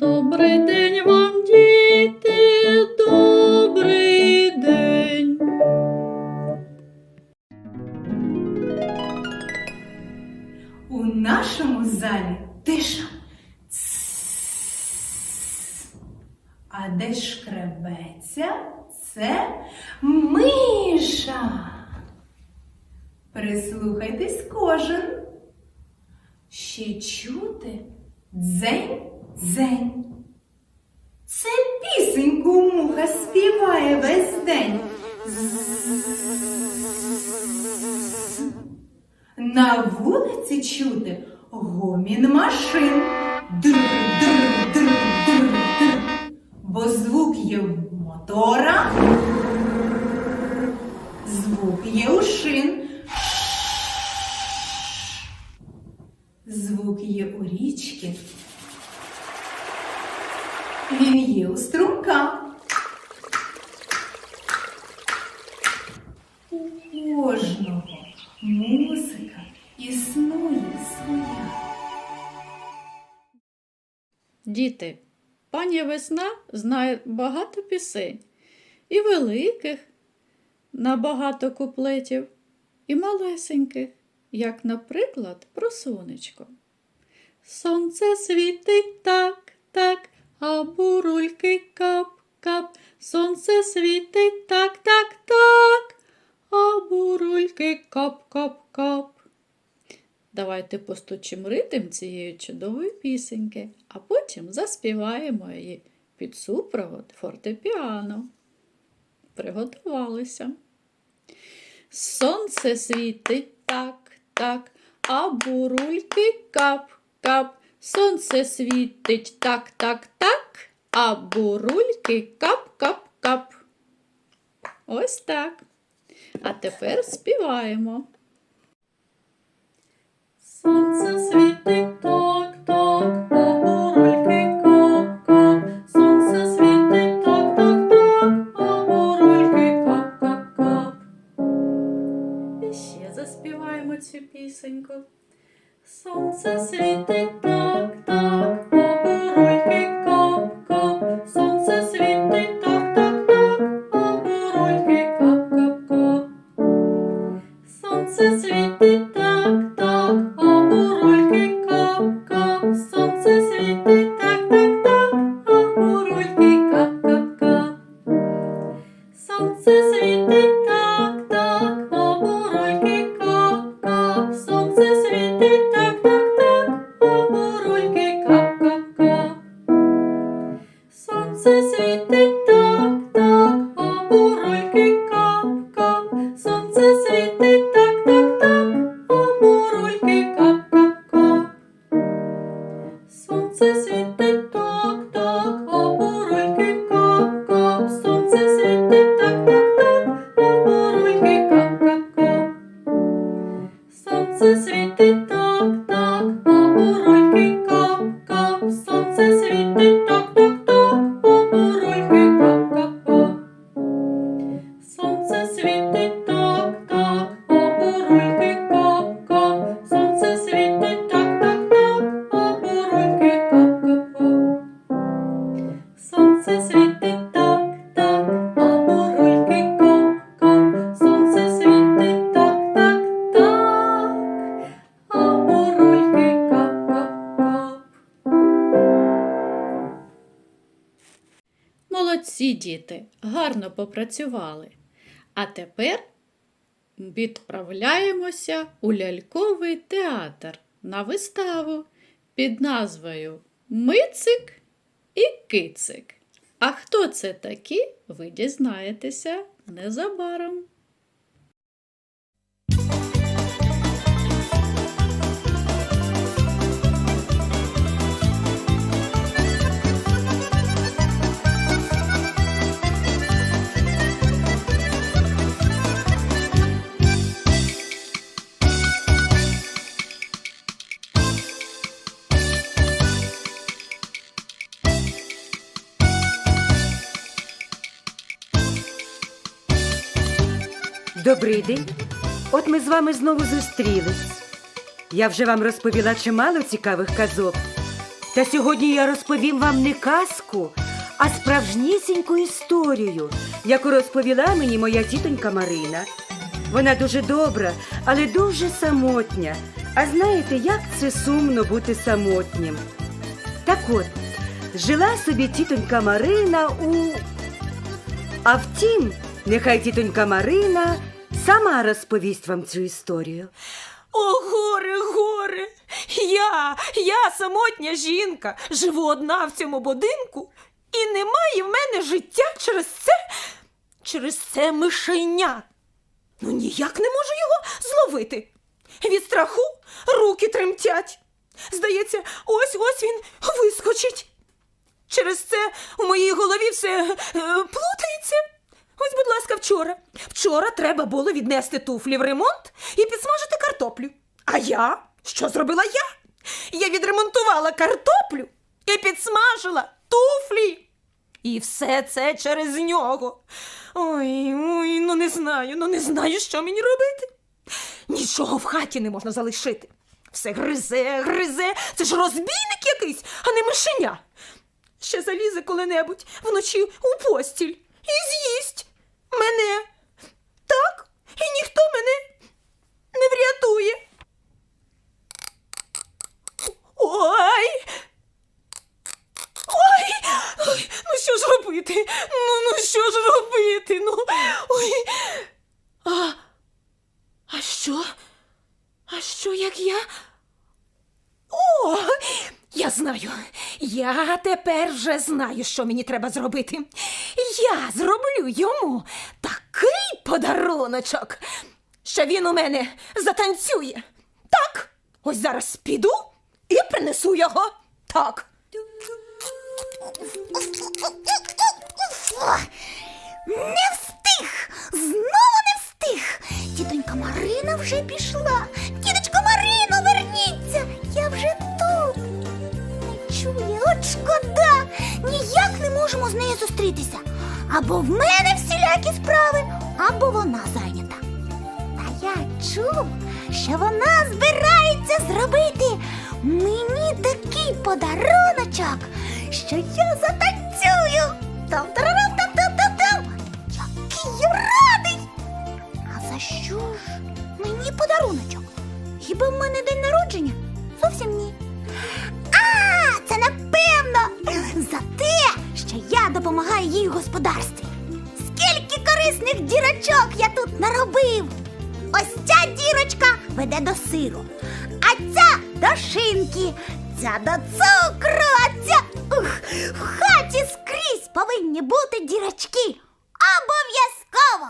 Добрий день вам, діти, добрий день. У нашому залі тиша. А де шкребеться, це миша. Прислухайтесь кожен. Ще чути дзень дзень. Це пісеньку муха співає весь день. На вулиці чути гомін машин. Др, др, др, др, др. Бо звук є в мотора, звук є у шин. Звук є у річки. Він є у струмка. У кожного музика існує своя. Діти, пані Весна знає багато пісень, і великих на багато куплетів, і малесеньких, як, наприклад, про сонечко. Сонце світить так, так, а бурульки кап-кап. Сонце світить так, так, так, а бурульки кап-кап-кап. Давайте постучимо ритм цієї чудової пісеньки, а потім заспіваємо її під супровод фортепіано. Приготувалися. Сонце світить так, так, а бурульки кап-кап. Сонце світить так, так, так, а бурульки кап-кап-кап. Ось так. А тепер співаємо. Сонце світить так, так, а бурульки кап-кап. Сонце світить так, так, так, а бурульки кап-кап-кап. І ще заспіваємо цю пісеньку. Сонце світить так, так, Сонце Молодці діти, гарно попрацювали. А тепер відправляємося у ляльковий театр на виставу під назвою Мицик і Кицик. А хто це такі, ви дізнаєтеся незабаром. Добрий день. От ми з вами знову зустрілись. Я вже вам розповіла чимало цікавих казок. Та сьогодні я розповім вам не казку, а справжнісіньку історію, яку розповіла мені моя тітонька Марина. Вона дуже добра, але дуже самотня. А знаєте, як це сумно бути самотнім? Так от, жила собі тітонька Марина у. А втім, нехай тітонька Марина сама розповість вам цю історію. О, горе, горе! Я, я самотня жінка, живу одна в цьому будинку, і немає в мене життя через це, через це мишеня. Ну ніяк не можу його зловити. Від страху руки тремтять. Здається, ось ось він вискочить. Через це у моїй голові все е, плутається. Ось, будь ласка, вчора. Вчора треба було віднести туфлі в ремонт і підсмажити картоплю. А я? Що зробила я? Я відремонтувала картоплю і підсмажила туфлі. І все це через нього. Ой, ой, ну не знаю, ну не знаю, що мені робити. Нічого в хаті не можна залишити. Все гризе, гризе. Це ж розбійник якийсь, а не мишеня. Ще залізе коли-небудь вночі у постіль і з'їсть мене. Так, і ніхто мене не врятує. Ой. Ой, ой, ну що ж робити? Ну, ну що ж робити? Ну, ой. А, а що? А що як я? О, я знаю. Я тепер вже знаю, що мені треба зробити. Я зроблю йому такий подаруночок, що він у мене затанцює. Так, ось зараз піду і принесу його. Так. Не встиг! Знову не встиг! Тітонька Марина вже пішла. Зустрітися. Або в мене всілякі справи, або вона зайнята. Та я чув, що вона збирається зробити мені такий подаруночок, що я затанцюю. Там-тарарам-там-там-там-там. Який я радий! А за що ж мені подаруночок? Хіба в мене день народження? Зовсім ні. Їй господарстві. Скільки корисних дірочок я тут наробив. Ось ця дірочка веде до сиру, а ця до шинки, ця до цукру, а ця ух, в хаті скрізь повинні бути дірочки. Обов'язково.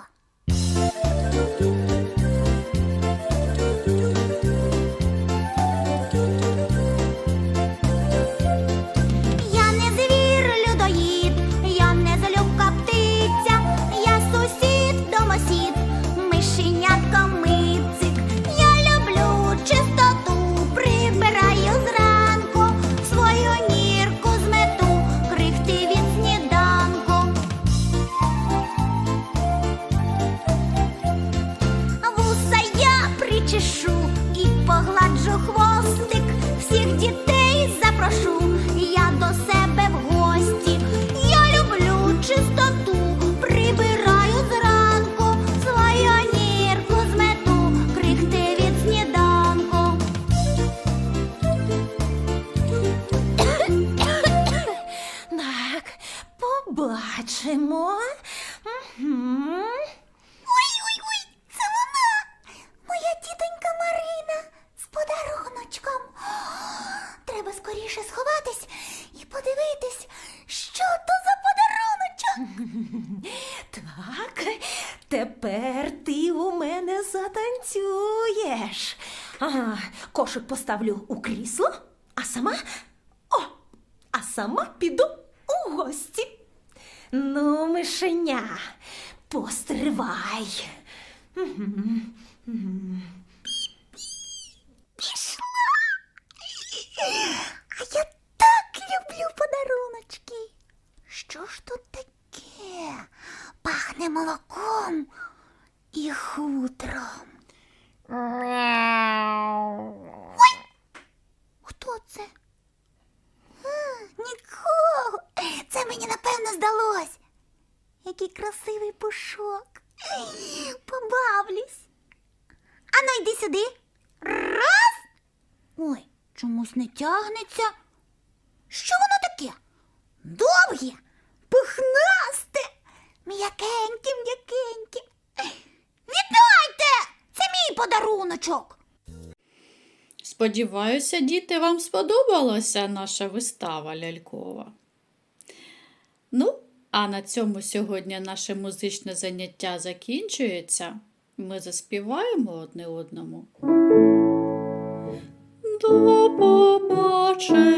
Тепер ти у мене затанцюєш. Ага, кошик поставлю у крісло, а сама. О! А сама піду у гості. Ну, мишеня, постривай. А я так люблю подаруночки. Що ж тут таке? пахне молоком і хутром. Ой! Хто це? А, Нікого. Це мені напевно здалось. Який красивий пушок. Побавлюсь. Ану, йди сюди. Раз. Ой, чомусь не тягнеться. Що воно таке? Довге, пухнасте м'якеньке, м'якеньке. Віддайте! Це мій подаруночок. Сподіваюся, діти, вам сподобалася наша вистава лялькова. Ну, а на цьому сьогодні наше музичне заняття закінчується. Ми заспіваємо одне одному. До побачення!